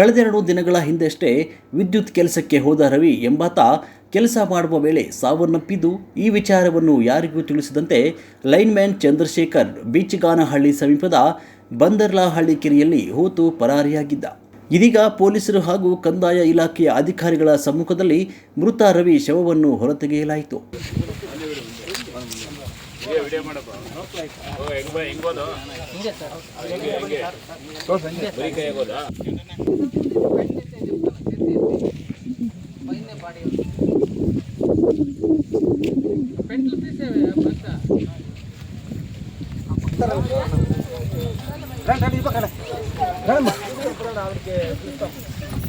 ಕಳೆದೆರಡು ದಿನಗಳ ಹಿಂದಷ್ಟೇ ವಿದ್ಯುತ್ ಕೆಲಸಕ್ಕೆ ಹೋದ ರವಿ ಎಂಬಾತ ಕೆಲಸ ಮಾಡುವ ವೇಳೆ ಸಾವನ್ನಪ್ಪಿದ್ದು ಈ ವಿಚಾರವನ್ನು ಯಾರಿಗೂ ತಿಳಿಸದಂತೆ ಲೈನ್ಮ್ಯಾನ್ ಚಂದ್ರಶೇಖರ್ ಬೀಚಗಾನಹಳ್ಳಿ ಸಮೀಪದ ಬಂದರ್ಲಹಳ್ಳಿ ಕೆರೆಯಲ್ಲಿ ಹೂತು ಪರಾರಿಯಾಗಿದ್ದ. ಇದೀಗ ಪೊಲೀಸರು ಹಾಗೂ ಕಂದಾಯ ಇಲಾಖೆಯ ಅಧಿಕಾರಿಗಳ ಸಮ್ಮುಖದಲ್ಲಿ ಮೃತ ರವಿ ಶವವನ್ನು ಹೊರತೆಗೆಯಲಾಯಿತು.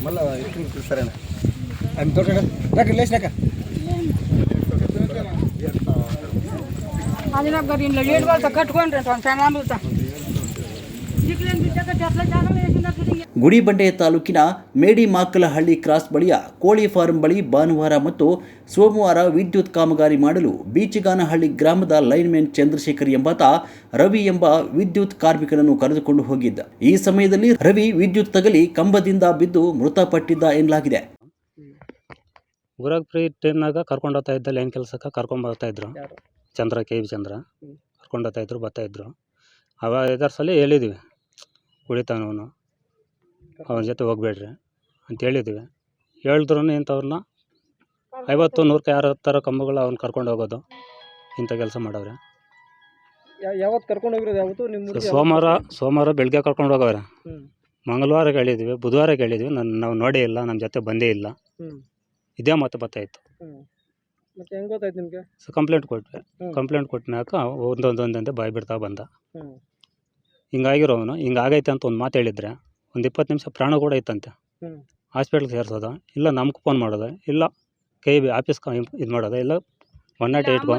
మళ్ళీ ఎక్కువ సరేనా అది తోట నాకు లేచినాక అది నాకు మరి ఇంట్లో లేట్ వాళ్ళతో కట్టుకోండి రేపు ಚೆನ್ನಾಗುತ್ತಾ ಚಿಕ್ಕಲೇನು ಬಿದ್ದಾಗ ಚಟ್ಲ ಜಾಗ ಬೇಕಿಲ್ಲ ಗುಡಿಬಂಡೆ ತಾಲೂಕಿನ ಮೇಡಿಮಾಕಲಹಳ್ಳಿ ಕ್ರಾಸ್ ಬಳಿಯ ಕೋಳಿ ಫಾರ್ಮ್ ಬಳಿ ಭಾನುವಾರ ಮತ್ತು ಸೋಮವಾರ ವಿದ್ಯುತ್ ಕಾಮಗಾರಿ ಮಾಡಲು ಬೀಚಗಾನಹಳ್ಳಿ ಗ್ರಾಮದ ಲೈನ್ಮನ್ ಚಂದ್ರಶೇಖರ್ ಎಂಬಾತ ರವಿ ಎಂಬ ವಿದ್ಯುತ್ ಕಾರ್ಮಿಕನನ್ನು ಕರೆದುಕೊಂಡು ಹೋಗಿದ್ದ ಈ ಸಮಯದಲ್ಲಿ ರವಿ ವಿದ್ಯುತ್ ತಗಲಿ ಕಂಬದಿಂದ ಬಿದ್ದು ಮೃತಪಟ್ಟಿದ್ದ ಎನ್ನಲಾಗಿದೆ ಊರಾಗ ಫ್ರೀ ಟೈಮ್ನಾಗ ಕರ್ಕೊಂಡು ಹೋಗ್ತಾ ಇದ್ದ ಲೈನ್ ಕೆಲ್ಸಕ್ಕೆ ಕರ್ಕೊಂಡು ಬರ್ತಾ ಇದ್ರು. ಚಂದ್ರ ಕೆ. ವಿ ಚಂದ್ರ. ಕರ್ಕೊಂಡು ಹೋಗ್ತಾ ಇದ್ರು ಬರ್ತಾ ಇದ್ರು. ಅವಾಗ ಐದಾರು ಸಲ ಹೇಳಿದ್ವಿ. ಕುಡಿತಾನವನು ಅವನ. ಜೊತೆ ಹೋಗ್ಬೇಡ್ರಿ ಅಂತ ಹೇಳಿದ್ವಿ. ಹೇಳಿದ್ರು ಇಂಥವ್ರನ್ನ ಐವತ್ತು ನೂರಕ್ಕೆ ಯಾರು ಥರ ಕಂಬಗಳು ಅವ್ನ ಕರ್ಕೊಂಡು ಹೋಗೋದು. ಇಂಥ ಕೆಲಸ ಮಾಡವ್ರೆ. ಯಾವತ್ತು ಕರ್ಕೊಂಡು ಹೋಗಿರೋದು ಯಾವತ್ತು? ನಿಮ್ಮ ಹುಡುಗಿ ಸೋಮವಾರ ಸೋಮವಾರ ಬೆಳಗ್ಗೆ ಕರ್ಕೊಂಡು ಹೋಗವ್ರೆ. ಮಂಗಳವಾರ ಹೇಳಿದ್ವಿ ಬುಧವಾರ ಹೇಳಿದ್ವಿ. ನಾನು ನಾವು ನೋಡೇ ಇಲ್ಲ ನಮ್ಮ ಜೊತೆ ಬಂದೇ ಇಲ್ಲ. ಇದೇ ಮಾತು ಬರ್ತಾಯಿತ್ತು ಹ್ಞೂ ಮತ್ತೆ ಹೆಂಗೆ ಗೊತ್ತಾಯ್ತು ನಿಮಗೆ? ಸೊ ಕಂಪ್ಲೇಂಟ್ ಕೊಟ್ಟೆ ಹ್ಮ್. ಕಂಪ್ಲೇಂಟ್ ಕೊಟ್ಟಮ್ಯಾಕ ಒಂದೊಂದೊಂದಂತೆ ಬಾಯಿ ಬಿಡ್ತಾ ಬಂದ. ಹ್ಞೂ ಹಿಂಗಾಗಿರೋವನು ಹಿಂಗಾಗೈತೆ ಅಂತ ಒಂದು ಮಾತು ಹೇಳಿದ್ರೆ ಒಂದು ಇಪ್ಪತ್ತು ನಿಮಿಷ ಪ್ರಾಣ ಕೂಡ ಇತ್ತಂತೆ. ಹ್ಞೂ ಹಾಸ್ಪಿಟ್ಲ್ಗೆ ಸೇರ್ಸೋದ? ಇಲ್ಲ ನಮ್ಗೆ ಫೋನ್ ಮಾಡೋದ? ಇಲ್ಲ ಕೈ ಆಫೀಸ್ ಇದು ಮಾಡೋದ? ಇಲ್ಲ ಒನ್ ನಾಟ್ ಏಯ್ಟ್ಗೋ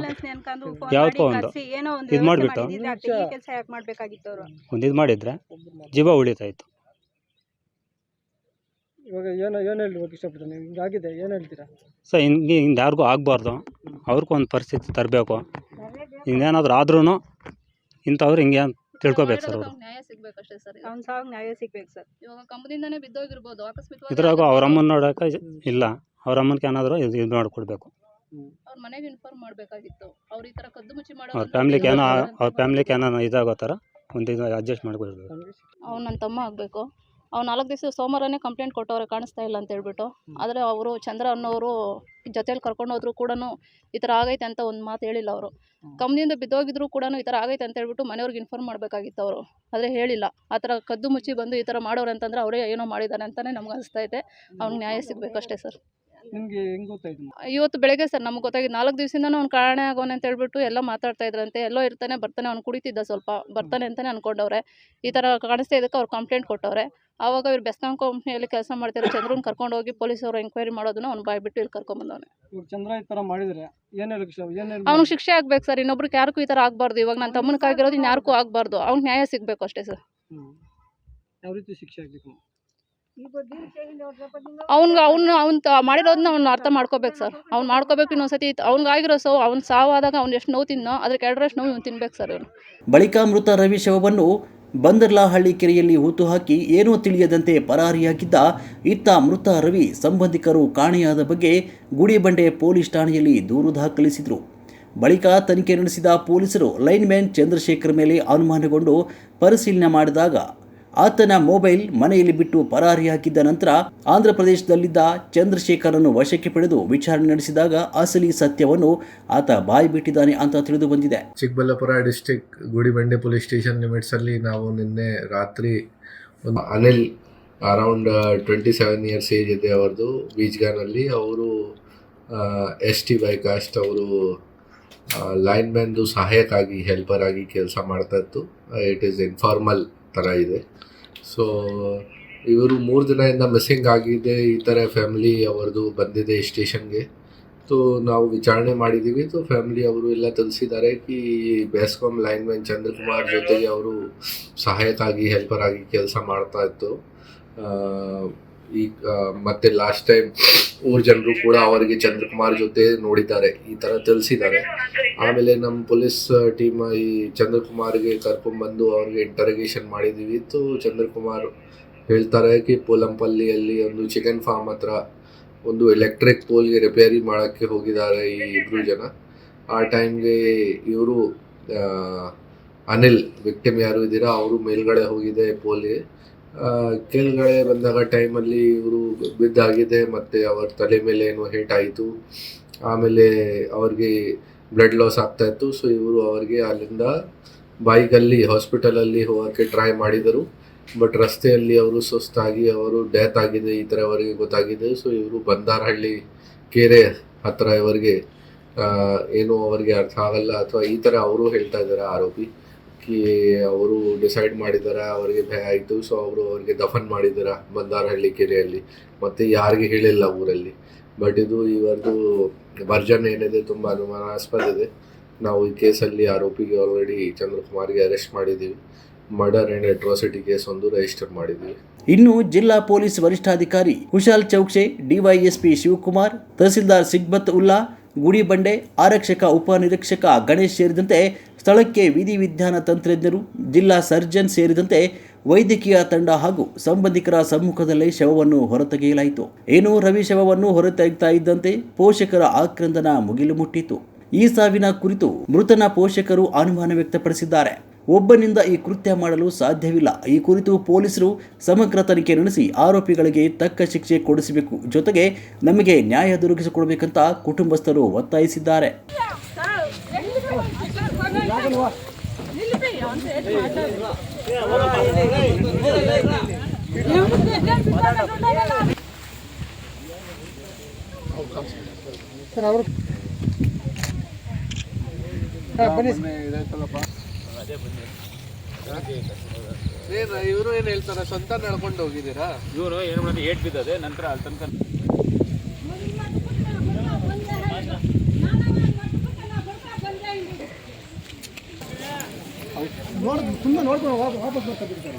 ಯಾವ್ದಕ್ಕೋ ಒಂದು. ಇದು ಮಾಡಿಬಿಟ್ಟು. ಕೆಲಸ ಯಾಕೆ ಮಾಡ್ಬೇಕಾಗಿತ್ತು ಅವರು. ಒಂದು ಇದು ಮಾಡಿದರೆ ಜೀವ ಉಳಿತಾಯಿತ್ತು ಇವಾಗ ಏನು ಏನು ಹೇಳ್ಬೇಕು ಇಷ್ಟಪಡ್ತೀನಿ ನೀವು? ಹಿಂಗಾಗಿದೆ ಏನು ಹೇಳ್ತೀರಾ? ಸರ್ ಹಿಂಗೆ ಹಿಂಗೆ ಯಾರಿಗೂ ಆಗಬಾರ್ದು. ಅವ್ರಿಗೂ ಒಂದು ಪರಿಸ್ಥಿತಿ ತರಬೇಕು. ಹಿಂಗೇನಾದ್ರೂ ಆದ್ರೂ ಇಂಥವ್ರು ಹಿಂಗೆ ತಿಳ್ಕೊಬೇಕು ಸರ್ ಅವರು. ನ್ಯಾಯ ಸಿಗ್ಬೇಕಷ್ಟೇ ಸರ್ ಅವ್ನ ಸಾವು ನ್ಯಾಯ ಸಿಗ್ಬೇಕು ಸರ್. ಇವಾಗ ಕಂಬದಿಂದಾನೇ ಬಿದ್ದೋಗಿರ್ಬೋದು. ಅಕಸ್ಮಾತ್ ಇದ್ರಾಗ ಅವ್ರ ಅಮ್ಮನ ನೋಡೋಕೆ ಇಲ್ಲ. ಅವ್ರ ಅಮ್ಮನಿಗೆ ಏನಾದರೂ ಇದು ಇದು ಮಾಡಿಕೊಡ್ಬೇಕು. ಅವ್ರ ಮನೆಗೆ ಇನ್ಫಾರ್ಮ್ ಮಾಡಬೇಕಾಗಿತ್ತು. ಅವ್ರು ಈ ತರ ಕದ್ದು ಮುಚ್ಚಿ ಮಾಡೋ ಅವ್ರ ಫ್ಯಾಮ್ಲಿಗೆ ಏನೋ ಅವ್ರ ಫ್ಯಾಮ್ಲಿಗೆ ಏನೋ ಇದಾಗೋ ಥರ ಒಂದು ಇದು ಅಡ್ಜಸ್ಟ್ ಮಾಡ್ಕೊಳ್ಬೇಕು ಅವ್ನು ನನ್ನ ತಮ್ಮ ಆಗಬೇಕು. ಅವ್ನು ನಾಲ್ಕು ದಿವಸ ಸೋಮವಾರನೇ ಕಂಪ್ಲೇಂಟ್ ಕೊಟ್ಟವ್ರೆ ಕಾಣಿಸ್ತಾ ಇಲ್ಲ ಅಂತ ಹೇಳ್ಬಿಟ್ಟು ಆದರೆ ಅವರು ಚಂದ್ರ ಅನ್ನೋರು ಜೊತೆಲಿ ಕರ್ಕೊಂಡು ಹೋದ್ರು ಕೂಡ ಈ ಥರ ಆಗೈತೆ ಅಂತ ಒಂದು ಮಾತು ಹೇಳಿಲ್ಲ ಅವರು. ಕಂಪ್ನಿಯಿಂದ ಬಿದ್ದೋಗಿದ್ರು ಕೂಡ ಈ ಥರ ಆಗೈತೆ ಅಂತ ಹೇಳ್ಬಿಟ್ಟು ಮನೆಯವ್ರಿಗೆ ಇನ್ಫಾರ್ಮ್ ಮಾಡಬೇಕಾಗಿತ್ತು ಅವರು. ಆದರೆ ಹೇಳಿಲ್ಲ. ಆ ಥರ ಕದ್ದು ಮುಚ್ಚಿ ಬಂದು ಈ ಥರ ಮಾಡೋರು ಅಂತಂದ್ರೆ ಅವರೇ ಏನೋ ಮಾಡಿದ್ದಾರೆ ಅಂತಲೇ ನಮ್ಗೆ ಇದೆ. ಅವ್ನಿಗೆ ನ್ಯಾಯ ಸಿಗಬೇಕಷ್ಟೇ ಸರ್. ನಿಮಗೆ ಹೆಂಗೆ ಗೊತ್ತಾಯ್ತು ಇವತ್ತು ಬೆಳಗ್ಗೆ ಸರ್ ನಮ್ಗೆ ಗೊತ್ತಾಗಿದ್ದು ನಾಲ್ಕು ದಿವಸದಿಂದನೂ ಅವ್ನು ಕಾರಣೆ ಆಗೋನೆ ಅಂತ ಹೇಳ್ಬಿಟ್ಟು ಎಲ್ಲ ಮಾತಾಡ್ತಾ ಇದ್ರಂತೆ ಎಲ್ಲೋ ಇರ್ತಾನೆ ಬರ್ತಾನೆ ಅವ್ನು ಕುಡಿತಿದ್ದ ಸ್ವಲ್ಪ ಬರ್ತಾನೆ ಅಂತಲೇ ಅನ್ಕೊಂಡವ್ರೆ. ಈ ಥರ ಕಾಣಿಸ್ತಾ ಇದಕ್ಕೆ ಅವ್ರು ಕಂಪ್ಲೇಂಟ್ ಕೊಟ್ಟವ್ರೆ. ಆವಾಗ ಇವ್ರು ಬೆಸ್ಕಾಂ ಕಂಪ್ನಿಯಲ್ಲಿ ಕೆಲಸ ಮಾಡ್ತಿರೋ ಚಂದ್ರನ್ ಕರ್ಕೊಂಡು ಹೋಗಿ ಪೊಲೀಸವರು ಎಂಕ್ವೈರಿ ಮಾಡೋದನ್ನ ಅವ್ನು ಬಾಯ್ಬಿಟ್ಟು ಇಲ್ಲಿ ಕರ್ಕೊಂಬಂದವನೆ. ಇವಾಗ ಚಂದ್ರ ಈ ಥರ ಮಾಡಿದರೆ ಏನು ಹೇಳಕ್ಕೆ ಇಷ್ಟ ಏನು ಹೇಳಿ ಅವ್ನಿಗೆ ಶಿಕ್ಷೆ ಆಗ್ಬೇಕು ಸರ್ ಇನ್ನೊಬ್ರಿಗೆ ಯಾರಿಗೂ ಈ ಥರ ಆಗಬಾರ್ದು ಇವಾಗ ನನ್ನ ತಮ್ಮನಿಗಾಗಿರೋದು ಇನ್ನು ಯಾರಿಗೂ ಆಗಬಾರ್ದು ಅವ್ನಿಗೆ ನ್ಯಾಯ ಸಿಗಬೇಕು ಅಷ್ಟೇ ಸರ್. ಯಾವ ರೀತಿ ಶಿಕ್ಷೆ ಆಗಬೇಕು? ಅವ್ನ್ಗೆ ಅವ್ನು ಅವ್ನು ಮಾಡಿರೋದನ್ನ ಅವ್ನು ಅರ್ಥ ಮಾಡ್ಕೋಬೇಕು ಸರ್. ಅವ್ನು ಮಾಡ್ಕೋಬೇಕು ಇನ್ನೊಂದ್ಸತಿ ಅವ್ನಿಗಾಗಿರೋ ಸೋ ಅವ್ನು ಸಾವಾದಾಗ ಅವ್ನು ಎಷ್ಟು ನೋವು ತಿನ್ನೋ ಅದಕ್ಕೆ ಎರಡರಷ್ಟು ನೋವು ಇವ್ನು ತಿನ್ಬೇಕು ಸರ್ ಇವನು. ಬಳಿಕ ಮೃತ ರವಿ ಶವವನ್ನು ಬಂದರ್ಲಹಳ್ಳಿ ಕೆರೆಯಲ್ಲಿ ಹೂತು ಹಾಕಿ ಏನೂ ತಿಳಿಯದಂತೆ ಪರಾರಿಯಾಗಿದ್ದ ಇತ್ತ ಮೃತ ರವಿ ಸಂಬಂಧಿಕರು ಕಾಣೆಯಾದ ಬಗ್ಗೆ ಗುಡಿಬಂಡೆ ಪೊಲೀಸ್ ಠಾಣೆಯಲ್ಲಿ ದೂರು ದಾಖಲಿಸಿದರು. ಬಳಿಕ ತನಿಖೆ ನಡೆಸಿದ ಪೊಲೀಸರು ಲೈನ್ಮ್ಯಾನ್ ಚಂದ್ರಶೇಖರ್ ಮೇಲೆ ಅನುಮಾನಗೊಂಡು ಪರಿಶೀಲನೆ ಮಾಡಿದಾಗ ಆತನ ಮೊಬೈಲ್ ಮನೆಯಲ್ಲಿ ಬಿಟ್ಟು ಪರಾರಿ ಪರಾರಿಯಾಗಿದ್ದ ನಂತರ ಆಂಧ್ರಪ್ರದೇಶದಲ್ಲಿದ್ದ ಚಂದ್ರಶೇಖರನ್ನು ವಶಕ್ಕೆ ಪಡೆದು ವಿಚಾರಣೆ ನಡೆಸಿದಾಗ ಅಸಲಿ ಸತ್ಯವನ್ನು ಆತ ಬಾಯಿ ಬಿಟ್ಟಿದ್ದಾನೆ ಅಂತ ತಿಳಿದು ಬಂದಿದೆ. Chikkaballapura district Gudibande police station ಲಿಮಿಟ್ಸಲ್ಲಿ ನಾವು ನಿನ್ನೆ ರಾತ್ರಿ ಒಂದು Anil around twenty seven years age ಇದೆ ಅವ್ರದ್ದು ಬೀಚ್ಗಾನಲ್ಲಿ ಅವರು ಎಸ್ ಟಿ ಬೈ ಕಾಸ್ಟ್ ಅವರು ಲೈನ್ಮ್ಯಾನ್ದು ಸಹಾಯಕ್ಕಾಗಿ ಹೆಲ್ಪರ್ ಆಗಿ ಕೆಲಸ ಮಾಡ್ತಾ ಇತ್ತು. ಇಟ್ ಈಸ್ ಇನ್ಫಾರ್ಮಲ್ ಥರ ಇದೆ. ಸೊ ಇವರು ಮೂರು ದಿನದಿಂದ ಮಿಸ್ಸಿಂಗ್ ಆಗಿದೆ. ಈ ಥರ ಫ್ಯಾಮಿಲಿ ಅವರದು ಬಂದಿದೆ ಸ್ಟೇಷನ್ಗೆ ಸೊ ನಾವು ವಿಚಾರಣೆ ಮಾಡಿದ್ದೀವಿ ಸೊ ಫ್ಯಾಮಿಲಿ ಅವರು ಎಲ್ಲ ತಿಳಿಸಿದ್ದಾರೆ ಕಿ ಬೆಸ್ಕಾಮ್ ಲೈನ್ಮನ್ ಚಂದ್ರಕುಮಾರ್ ಜೊತೆಗೆ ಅವರು ಸಹಾಯಕ್ಕಾಗಿ ಹೆಲ್ಪರ್ ಆಗಿ ಕೆಲಸ ಮಾಡ್ತಾ ಇತ್ತು. ಈ ಮತ್ತೆ ಲಾಸ್ಟ್ ಟೈಮ್ ಊರ್ ಜನರು ಕೂಡ ಅವರಿಗೆ ಚಂದ್ರಕುಮಾರ್ ಜೊತೆ ನೋಡಿದ್ದಾರೆ. ಈ ತರ ತಿಳಿಸಿದ್ದಾರೆ. ಆಮೇಲೆ ನಮ್ಮ ಪೊಲೀಸ್ ಟೀಮ್ ಈ ಚಂದ್ರಕುಮಾರ್ಗೆ ಕರ್ಕೊಂಡ್ಬಂದು ಅವ್ರಿಗೆ ಇಂಟರಗೇಷನ್ ಮಾಡಿದ್ದೀವಿ ತು ಚಂದ್ರಕುಮಾರ್ ಹೇಳ್ತಾರೆ ಕಿ, ಪೋಲಂಪಲ್ಲಿಯಲ್ಲಿ ಒಂದು ಚಿಕನ್ ಫಾರ್ಮ್ ಹತ್ರ ಒಂದು ಎಲೆಕ್ಟ್ರಿಕ್ ಪೋಲ್ಗೆ ರಿಪೇರಿ ಮಾಡೋಕ್ಕೆ ಹೋಗಿದ್ದಾರೆ ಈ ಇಬ್ಬರು ಜನ. ಆ ಟೈಮ್ಗೆ ಇವರು ಅನಿಲ್ ವಿಕ್ಟಿಮ್ ಯಾರು ಇದ್ದೀರಾ, ಅವರು ಮೇಲ್ಗಡೆ ಹೋಗಿದೆ ಪೋಲ್ಗೆ ಕೆಳಗಡೆ ಬಂದಾಗ ಟೈಮಲ್ಲಿ ಇವರು ಬಿದ್ದಾಗಿದೆ, ಮತ್ತು ಅವ್ರ ತಲೆ ಮೇಲೆ ಏನೋ ಹೇಟ್ ಆಯಿತು. ಆಮೇಲೆ ಅವ್ರಿಗೆ ಬ್ಲಡ್ ಲಾಸ್ ಆಗ್ತಾ ಇತ್ತು. ಸೊ ಇವರು ಅವ್ರಿಗೆ ಅಲ್ಲಿಂದ ಬೈಕಲ್ಲಿ ಹಾಸ್ಪಿಟಲಲ್ಲಿ ಹೋಗೋಕ್ಕೆ ಟ್ರೈ ಮಾಡಿದರು. ಬಟ್ ರಸ್ತೆಯಲ್ಲಿ ಅವರು ಸುಸ್ತಾಗಿ, ಅವರು ಡೆತ್ ಆಗಿದೆ, ಈ ಥರ ಅವರಿಗೆ ಗೊತ್ತಾಗಿದೆ. ಸೊ ಇವರು ಬಂದಾರಹಳ್ಳಿ ಕೆರೆ ಹತ್ತಿರ ಇವರಿಗೆ ಏನೂ ಏನು ಅವರಿಗೆ ಅರ್ಥ ಆಗಲ್ಲ, ಅಥವಾ ಈ ಥರ ಅವರು ಹೇಳ್ತಾ ಇದ್ದಾರೆ ಆರೋಪಿ. ಕಿ ಅವರು ಡಿಸೈಡ್ ಮಾಡಿದ್ದಾರೆ ಅವರಿಗೆ ಭಯ ಆಯಿತು. ಸೊ ಅವರು ಅವರಿಗೆ ದಫನ್ ಮಾಡಿದ್ದಾರೆ ಬಂದಾರಹಳ್ಳಿ ಕೆರೆಯಲ್ಲಿ ಮತ್ತು ಯಾರಿಗೆ ಹೇಳಿಲ್ಲ ಊರಲ್ಲಿ. ಬಟ್ ಇದು ಇವರದು ವರ್ಜನ್ ಏನಿದೆ ತುಂಬ ಅನುಮಾನಾಸ್ಪದ ಇದೆ. ನಾವು ಈ ಕೇಸಲ್ಲಿ ಆರೋಪಿಗೆ ಆಲ್ರೆಡಿ ಚಂದ್ರಕುಮಾರ್ಗೆ ಅರೆಸ್ಟ್ ಮಾಡಿದ್ದೀವಿ. ಮರ್ಡರ್ ಆ್ಯಂಡ್ ಅಟ್ರಾಸಿಟಿ ಕೇಸ್ ಒಂದು ರಿಜಿಸ್ಟರ್ ಮಾಡಿದ್ದೀವಿ. ಇನ್ನು ಜಿಲ್ಲಾ ಪೊಲೀಸ್ ವರಿಷ್ಠಾಧಿಕಾರಿ ಕುಶಾಲ್ ಚೌಕ್ಷೆ ಡಿವೈಎಸ್ಪಿ ಶಿವಕುಮಾರ್, ತಹಸೀಲ್ದಾರ್ ಸಿಗ್ಬತ್ ಉಲ್ಲಾ ಗುಡಿಬಂಡೆ ಆರಕ್ಷಕ, ಉಪನಿರೀಕ್ಷಕ ಗಣೇಶ್ ಸೇರಿದಂತೆ ಸ್ಥಳಕ್ಕೆ ವಿಧಿವಿಜ್ಞಾನ ತಂತ್ರಜ್ಞರು, ಜಿಲ್ಲಾ ಸರ್ಜನ್ ಸೇರಿದಂತೆ ವೈದ್ಯಕೀಯ ತಂಡ ಹಾಗೂ ಸಂಬಂಧಿಕರ ಸಮ್ಮುಖದಲ್ಲಿ ಶವವನ್ನು ಹೊರತೆಗೆಯಲಾಯಿತು. ಏನು ರವಿ ಶವವನ್ನು ಹೊರತೆಗೆತಾ ಇದ್ದಂತೆ ಪೋಷಕರ ಆಕ್ರಂದನ ಮುಗಿಲು ಮುಟ್ಟಿತು. ಈ ಸಾವಿನ ಕುರಿತು ಮೃತನ ಪೋಷಕರು ಅನುಮಾನ ವ್ಯಕ್ತಪಡಿಸಿದ್ದಾರೆ. ಒಬ್ಬನಿಂದ ಈ ಕೃತ್ಯ ಮಾಡಲು ಸಾಧ್ಯವಿಲ್ಲ. ಈ ಕುರಿತು ಪೊಲೀಸರು ಸಮಗ್ರ ತನಿಖೆ ನಡೆಸಿ ಆರೋಪಿಗಳಿಗೆ ತಕ್ಕ ಶಿಕ್ಷೆ ಕೊಡಿಸಬೇಕು. ಜೊತೆಗೆ ನಮಗೆ ನ್ಯಾಯ ದೊರಕಿಸಿಕೊಡಬೇಕಂತ ಕುಟುಂಬಸ್ಥರು ಒತ್ತಾಯಿಸಿದ್ದಾರೆ. ಸರ್ ಅವರು ಬನ್ನಿ ಇವರು ಏನು ಹೇಳ್ತಾರೆ? ಸ್ವಂತ ನಡ್ಕೊಂಡು ಹೋಗಿದ್ದೀರಾ? ಇವರು ಏನು ಮಾಡೋದು ಏಟ್ ಬಿದ್ದದೆ ನಂತರ ಅಲ್ಲಿ ತನಕ ನೋಡ್ ತುಂಬ ನೋಡ್ಕೊಂಡು ವಾ- ವಾಪಸ್ ಬರ್ತಾ ಬಿಡ್ತಾರೆ